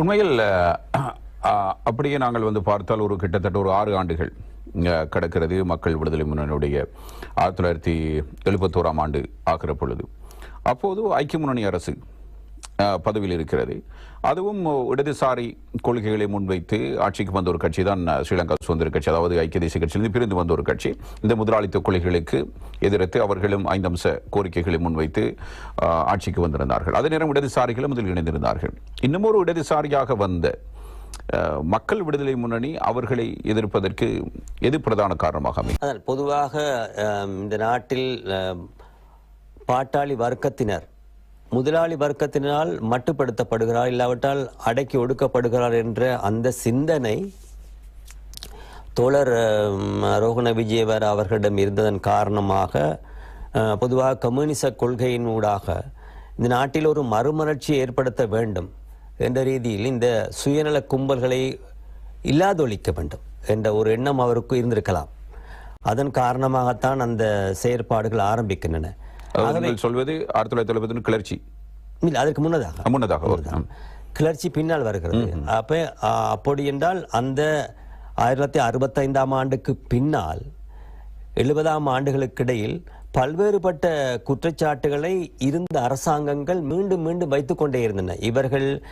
உண்மையில் அப்படியே நாங்கள் வந்து பார்த்தால் ஒரு கிட்டத்தட்ட ஒரு ஆறு ஆண்டுகள் கிடக்கிறது மக்கள் விடுதலை முன்னணியுடைய ஆயிரத்தி தொள்ளாயிரத்தி எழுபத்தோராம் ஆண்டு ஆகிற பொழுது. அப்போது ஐக்கிய முன்னணி அரசு பதவியில் இருக்கிறது. அதுவும் இடதுசாரி கொள்கைகளை முன்வைத்து ஆட்சிக்கு வந்த ஒரு கட்சி தான் ஸ்ரீலங்கா சுதந்திர கட்சி அதாவது ஐக்கிய தேசிய கட்சியிலிருந்து பிரிந்து வந்த ஒரு கட்சி. இந்த முதலாளித்துவ கொள்கைகளுக்கு எதிர்த்து அவர்களும் ஐந்தம்ச கோரிக்கைகளை முன்வைத்து ஆட்சிக்கு வந்திருந்தார்கள். அதே நேரம் இடதுசாரிகளும் அதில் இணைந்திருந்தார்கள். இன்னும் ஒரு இடதுசாரியாக வந்த மக்கள் விடுதலை முன்னணி அவர்களை எதிர்ப்பதற்கு எது பிரதான காரணமாக அமையும்? பொதுவாக இந்த நாட்டில் பாட்டாளி வர்க்கத்தினர் முதலாளி வர்க்கத்தினால் மட்டுப்படுத்தப்படுகிறார் இல்லாவிட்டால் அடக்கி ஒடுக்கப்படுகிறார் என்ற அந்த சிந்தனை தோழர் ரோகண விஜயவர் அவர்களிடம் இருந்ததன் காரணமாக பொதுவாக கம்யூனிச கொள்கையின் ஊடாக இந்த நாட்டில் ஒரு மறுமலர்ச்சி ஏற்படுத்த வேண்டும் என்ற ரீதியில் இந்த சுயநல கும்பல்களை இல்லாதொழிக்க வேண்டும் என்ற ஒரு எண்ணம் அவருக்கு இருந்திருக்கலாம். அதன் காரணமாகத்தான் அந்த செயற்பாடுகள் ஆரம்பிக்கின்றன. நீங்கள் சொல்வது ஆயிரத்தி தொள்ளாயிரத்தி எழுபத்தி கிளர்ச்சி. இல்லை அதற்கு முன்னதாக. முன்னதாக. கிளர்ச்சி பின்னால் வருகிறது. அப்ப அப்படி என்றால் அந்த ஆயிரத்தி தொள்ளாயிரத்தி அறுபத்தைந்தாம் ஆண்டுக்கு பின்னால் எழுபதாம் ஆண்டுகளுக்கிடையில் பல்வேறுபட்ட குற்றச்சாட்டுகளை இருந்த அரசாங்கங்கள் மீண்டும் மீண்டும் வைத்துக் கொண்டே இருந்தன. இவர்கள்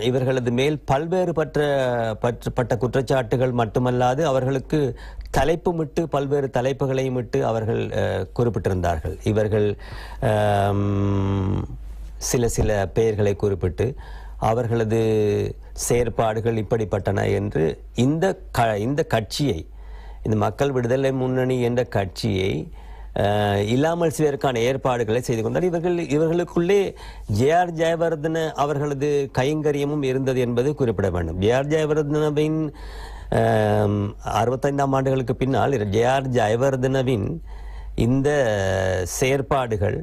இவர்களது மேல் பல்வேறு பற்ற- பட்ட குற்றச்சாட்டுகள் மட்டுமல்லாது அவர்களுக்கு தலைப்புமிட்டு பல்வேறு தலைப்புகளையும் இட்டு அவர்கள் குறிப்பிட்டிருந்தார்கள். இவர்கள் சில சில பெயர்களை குறிப்பிட்டு அவர்களது செயற்பாடுகள் இப்படிப்பட்டன என்று இந்த க இந்த கட்சியை இந்த மக்கள் விடுதலை முன்னணி என்ற கட்சியை இல்லாமல் செய்வதற்கான ஏற்பாடுகளை செய்து கொண்டார். இவர்கள் இவர்களுக்குள்ளே ஜே ஆர் ஜெயவர்தன அவர்களது கைங்கரியமும் இருந்தது என்பது குறிப்பிட வேண்டும். ஜே ஆர் ஜெயவர்தனவின் அறுபத்தைந்தாம் ஆண்டுகளுக்கு பின்னால் ஜே ஆர் ஜெயவர்தனவின் இந்த செயற்பாடுகள்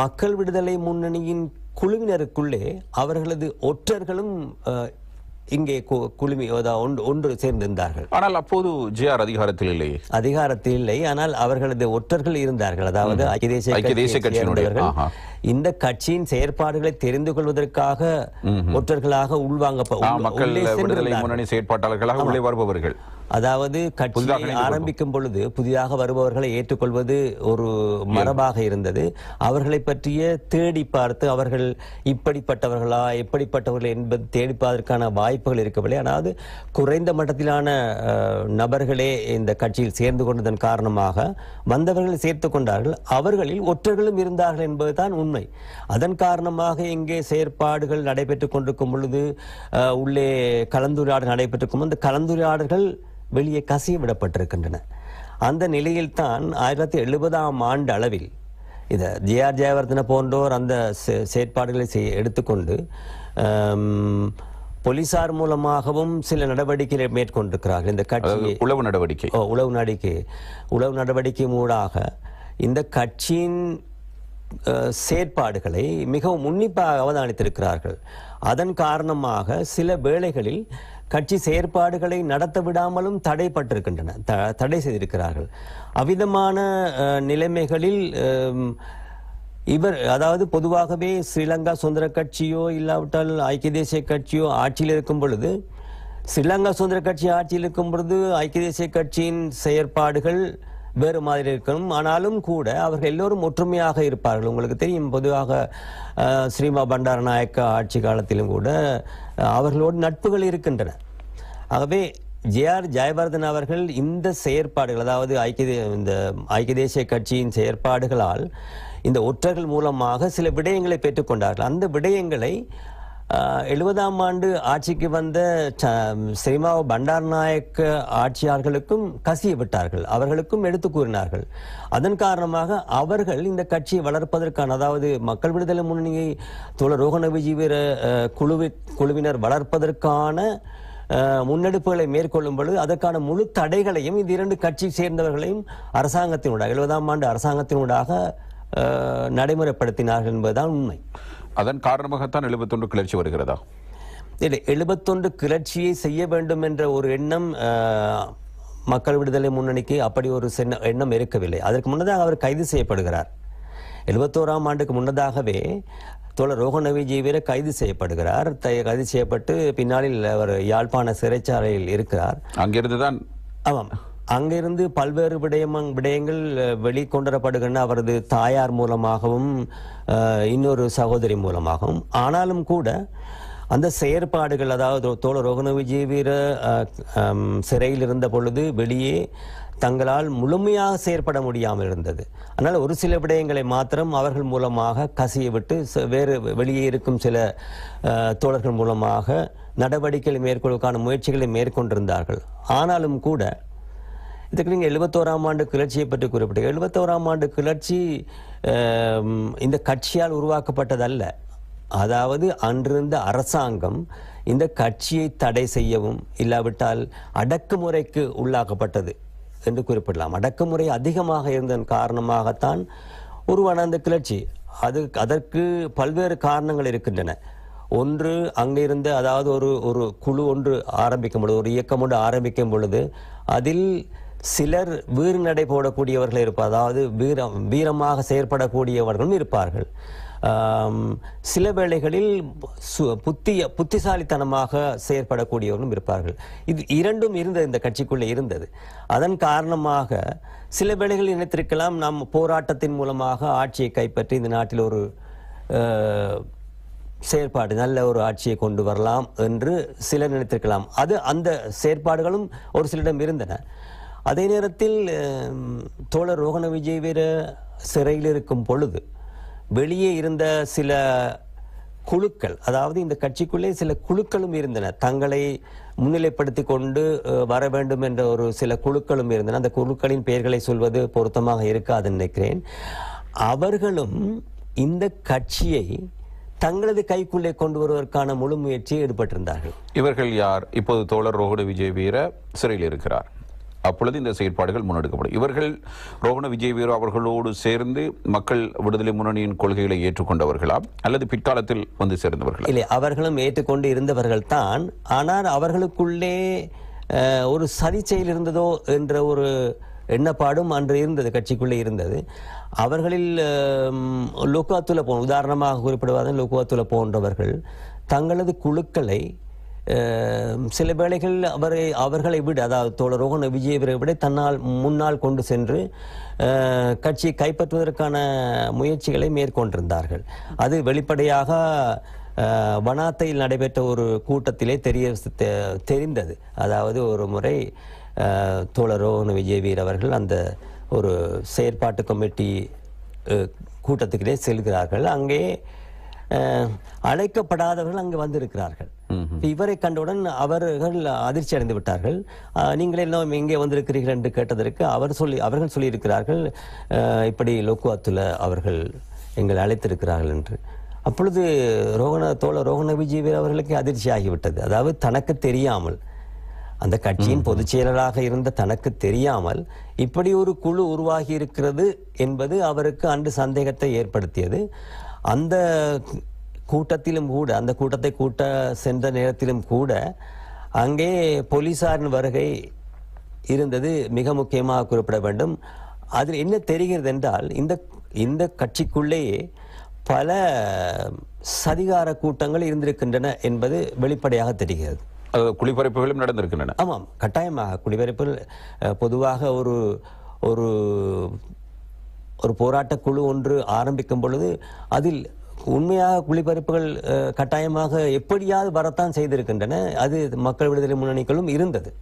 மக்கள் விடுதலை முன்னணியின் குழுவினருக்குள்ளே அவர்களது ஒற்றர்களும் இங்கே குழுமி ஒன்று ஒன்று சேர்ந்திருந்தார்கள். ஆனால் அப்போது ஜேஆர் அதிகாரத்தில் இல்லையே? அதிகாரத்தில் இல்லை. ஆனால் அவர்களது ஒற்றர்கள் இருந்தார்கள். அதாவது ஐக்கிய தேசிய கட்சியினுடைய. இந்த கட்சியின் செயற்பாடுகளை தெரிந்து கொள்வதற்காக ஒற்றர்களாக உள்வாங்க மக்கள் விடுதலை முன்னணி செயற்பாட்டாளர்களாக உள்ளே வருபவர்கள். அதாவது கட்சியை ஆரம்பிக்கும் பொழுது புதிதாக வருபவர்களை ஏற்றுக்கொள்வது ஒரு மரபாக இருந்தது. அவர்களை பற்றிய தேடி பார்த்து அவர்கள் இப்படிப்பட்டவர்களா எப்படிப்பட்டவர்கள் என்பது தேடி பார்ப்பதற்கான வாய்ப்புகள் இருக்கவில்லை. அதாவது குறைந்த மட்டத்திலான நபர்களே இந்த கட்சியில் சேர்ந்து கொண்டதன் காரணமாக வந்தவர்களை சேர்த்து கொண்டார்கள். அவர்களில் ஒற்றர்களும் இருந்தார்கள் என்பதுதான் உண்மை. அதன் காரணமாக இங்கே செயற்பாடுகள் நடைபெற்றுக் கொண்டிருக்கும் பொழுது உள்ளே கலந்துரையாடல் நடைபெற்றிருக்கும் அந்த கலந்துரையாடல்கள் வெளியே கசிய விடப்பட்டிருக்கின்றன அந்த நிலையில்தான் ஆயிரத்தி எழுபதாம் ஆண்டு அளவில் இதை ஜேஆர் ஜெயவர்தன போன்றோர் அந்த செயற்பாடுகளை செய் எடுத்துக்கொண்டு போலீசார் மூலமாகவும் சில நடவடிக்கைகளை மேற்கொண்டிருக்கிறார்கள். இந்த கட்சியை உளவு நடவடிக்கை. உளவு நடவடிக்கை. உளவு நடவடிக்கை மூடாக இந்த கட்சியின் செயற்பாடுகளை மிகவும் உன்னிப்பாக அவதானித்திருக்கிறார்கள். அதன் காரணமாக சில வேளைகளில் கட்சி செயற்பாடுகளை நடத்த விடாமலும் தடைப்பட்டிருக்கின்றன த- தடை செய்திருக்கிறார்கள். அவ்விதமான நிலைமைகளில் இவர் அதாவது பொதுவாகவே ஸ்ரீலங்கா சுதந்திர கட்சியோ இல்லாவிட்டால் ஐக்கிய தேசிய கட்சியோ ஆட்சியில் இருக்கும் பொழுது ஸ்ரீலங்கா சுதந்திர கட்சி ஆட்சியில் இருக்கும் பொழுது ஐக்கிய தேசிய கட்சியின் செயற்பாடுகள் வேறு மாதிரி இருக்கணும். ஆனாலும் கூட அவர்கள் எல்லோரும் ஒற்றுமையாக இருப்பார்கள். உங்களுக்கு தெரியும் பொதுவாக ஸ்ரீமா பண்டாரநாயக்க ஆட்சி காலத்திலும் கூட அவர்களோடு நட்புகள் இருக்கின்றன. ஆகவே ஜேஆர் ஜெயவர்தன் அவர்கள் இந்த செயற்பாடுகள் அதாவது ஐக்கிய தே- இந்த ஐக்கிய தேசிய கட்சியின் செயற்பாடுகளால் இந்த ஒற்றர்கள் மூலமாக சில விடயங்களை பெற்றுக்கொண்டார்கள் அந்த விடயங்களை எழுபதாம் ஆண்டு ஆட்சிக்கு வந்த ச- ஸ்ரீமாவ பண்டாரநாயக்க ஆட்சியாளர்களுக்கும் கசிய விட்டார்கள். அவர்களுக்கும் எடுத்து கூறினார்கள். அதன் காரணமாக அவர்கள் இந்த கட்சியை வளர்ப்பதற்கான அதாவது மக்கள் விடுதலை முன்னணியை தோழர் ரோகண விஜீவர குழுவி குழுவினர் வளர்ப்பதற்கான முன்னெடுப்புகளை மேற்கொள்ளும் பொழுது அதற்கான முழு தடைகளையும் இந்த இரண்டு கட்சி சேர்ந்தவர்களையும் அரசாங்கத்தினூடாக எழுபதாம் ஆண்டு அரசாங்கத்தினூடாக நடைமுறைப்படுத்தினார்கள் என்பதுதான் உண்மை. அதன் காரணமாகத்தான் எழுபத்தொன்று கிளர்ச்சி வருகிறதா? இல்லை எழுபத்தொன்று கிளர்ச்சியை செய்ய வேண்டும் என்ற ஒரு எண்ணம் மக்கள் விடுதலை முன்னணிக்கு அப்படி ஒரு சென்ன- எண்ணம் இருக்கவில்லை. அதற்கு முன்னதாக அவர் கைது செய்யப்படுகிறார். எழுபத்தோராம் ஆண்டுக்கு முன்னதாகவே தோழர் ரோகண விஜயவீர கைது செய்யப்படுகிறார். கைது செய்யப்பட்டு பின்னாளில் அவர் யாழ்ப்பாண சிறைச்சாலையில் இருக்கிறார். அங்கிருந்து தான் ஆமாம். அங்கிருந்து பல்வேறு விடயம் விடயங்கள் அஹ், அவரது தாயார் மூலமாகவும் இன்னொரு சகோதரி மூலமாகவும். ஆனாலும் கூட அந்த செயற்பாடுகள் அதாவது தோழர் ரோகண விஜயவீர சிறையில் இருந்த பொழுது வெளியே தங்களால் முழுமையாக செயற்பட முடியாமல் இருந்தது. அதனால் ஒரு சில விடயங்களை மாத்திரம் அவர்கள் மூலமாக கசிய விட்டு வேறு வெளியே இருக்கும் சில தோழர்கள் மூலமாக நடவடிக்கைகளை மேற்கொள்வதற்கான முயற்சிகளை மேற்கொண்டிருந்தார்கள். ஆனாலும் கூட இதுக்கு நீங்கள் எழுபத்தோராம் ஆண்டு கிளர்ச்சியை பற்றி குறிப்பிட்டு எழுபத்தோராம் ஆண்டு கிளர்ச்சி இந்த கட்சியால் உருவாக்கப்பட்டதல்ல. அதாவது அன்றிருந்த அரசாங்கம் இந்த கட்சியை தடை செய்யவும் இல்லாவிட்டால் அடக்குமுறைக்கு உள்ளாக்கப்பட்டது என்று குறிப்பிடலாம். அடக்குமுறை அதிகமாக இருந்ததன் காரணமாகத்தான் உருவான அந்த கிளர்ச்சி. அது அதற்கு பல்வேறு காரணங்கள் இருக்கின்றன. ஒன்று அங்கிருந்து அதாவது ஒரு ஒரு குழு ஒன்று ஆரம்பிக்கும் பொழுது ஒரு இயக்கம் ஒன்று ஆரம்பிக்கும் பொழுது அதில் சிலர் வீறு நடை போடக்கூடியவர்கள் இருப்பார். அதாவது வீரம் வீரமாக செயற்படக்கூடியவர்களும் இருப்பார்கள். சில வேளைகளில் சு- புத்திய புத்திசாலித்தனமாக செயற்படக்கூடியவர்களும் இருப்பார்கள். இது இரண்டும் இருந்தது இந்த கட்சிக்குள்ளே இருந்தது. அதன் காரணமாக சில வேளைகள் நினைத்திருக்கலாம் நாம் போராட்டத்தின் மூலமாக ஆட்சியை கைப்பற்றி இந்த நாட்டில் ஒரு செயற்பாடு நல்ல ஒரு ஆட்சியை கொண்டு வரலாம் என்று சிலர் நினைத்திருக்கலாம். அது அந்த செயற்பாடுகளும் ஒரு சிலரிடம் இருந்தன. அதே நேரத்தில் தோழர் ரோகண விஜயவீர சிறையில் இருக்கும் பொழுது வெளியே இருந்த சில குழுக்கள் அதாவது இந்த கட்சிக்குள்ளே சில குழுக்களும் இருந்தன. தங்களை முன்னிலைப்படுத்தி கொண்டு வர வேண்டும் என்ற ஒரு சில குழுக்களும் இருந்தன. அந்த குழுக்களின் பெயர்களை சொல்வது பொருத்தமாக இருக்காது நினைக்கிறேன். அவர்களும் இந்த கட்சியை தங்களது கைக்குள்ளே கொண்டு வருவதற்கான முழு முயற்சியை ஈடுபட்டிருந்தார்கள். இவர்கள் யார்? இப்போது தோழர் ரோகண விஜய் வீர சிறையில் இருக்கிறார். அப்பொழுது இந்த செயற்பாடுகள் முன்னெடுக்கப்படும். இவர்கள் ரோவண விஜய் வீரோ அவர்களோடு சேர்ந்து மக்கள் விடுதலை முன்னணியின் கொள்கைகளை ஏற்றுக்கொண்டவர்களா அல்லது பிற்காலத்தில் வந்து சேர்ந்தவர்களா இல்லை அவர்களும் ஏற்றுக்கொண்டு இருந்தவர்கள் தான். ஆனால் அவர்களுக்குள்ளே ஒரு சதி செயல் இருந்ததோ என்ற ஒரு எண்ணப்பாடும் அன்று இருந்தது கட்சிக்குள்ளே இருந்தது. அவர்களில் அஹ், லோகாத்துல போ உதாரணமாக குறிப்பிடுவதன் லோகாத்துல போன்றவர்கள் தங்களது குழுக்களை சில வேளைகள் அவரை அவர்களை விட அதாவது தோழர் ரோகன் விஜயவரை விட தன்னால் முன்னால் கொண்டு சென்று கட்சியை கைப்பற்றுவதற்கான முயற்சிகளை மேற்கொண்டிருந்தார்கள் அது வெளிப்படையாக வனாத்தையில் நடைபெற்ற ஒரு கூட்டத்திலே தெரிய தெ- தெரிந்தது அதாவது ஒரு முறை தோழர் ரோகன் விஜயவீர் அவர்கள் அந்த ஒரு செயற்பாட்டு கமிட்டி கூட்டத்துக்கிட்டே செல்கிறார்கள் அங்கே அழைக்கப்படாதவர்கள் அங்கே வந்திருக்கிறார்கள் இவரை கண்டவுடன் அவர்கள் அதிர்ச்சி அடைந்து விட்டார்கள். நீங்கள் எல்லாம் எங்கே வந்திருக்கிறீர்கள் என்று கேட்டதற்கு அவர் சொல்லி அவர்கள் சொல்லியிருக்கிறார்கள் இப்படி லோக்குவாத்துல அவர்கள் எங்களை அழைத்திருக்கிறார்கள் என்று. அப்பொழுது ரோகண தோழ ரோகண விஜய் அவர்களுக்கு அதிர்ச்சி ஆகிவிட்டது. அதாவது தனக்கு தெரியாமல் அந்த கட்சியின் பொதுச் செயலராக இருந்த தனக்கு தெரியாமல் இப்படி ஒரு குழு உருவாகி இருக்கிறது என்பது அவருக்கு அன்று சந்தேகத்தை ஏற்படுத்தியது. அந்த கூட்டத்திலும் கூட அந்த கூட்டத்தை கூட்ட சென்ற நேரத்திலும் கூட அங்கே போலீசாரின் வருகை இருந்தது மிக முக்கியமாக குறிப்பிட வேண்டும். அதில் என்ன தெரிகிறது என்றால் இந்த இந்த கட்சிக்குள்ளேயே பல சதிகார கூட்டங்கள் இருந்திருக்கின்றன என்பது வெளிப்படையாக தெரிகிறது. அதாவது குளிப்பறிப்புகளும் நடந்திருக்கின்றன. ஆமாம் கட்டாயமாக குடிபெயர்ப்பில் அஹ், பொதுவாக ஒரு ஒரு ஒரு போராட்ட குழு ஒன்று ஆரம்பிக்கும் பொழுது அதில் உண்மையாக குளிபெயர்ப்புகள் கட்டாயமாக எப்படியாவது வரத்தான் செய்திருக்கின்றன. அது மக்கள் விடுதலை முன்னணிகளும் இருந்தது.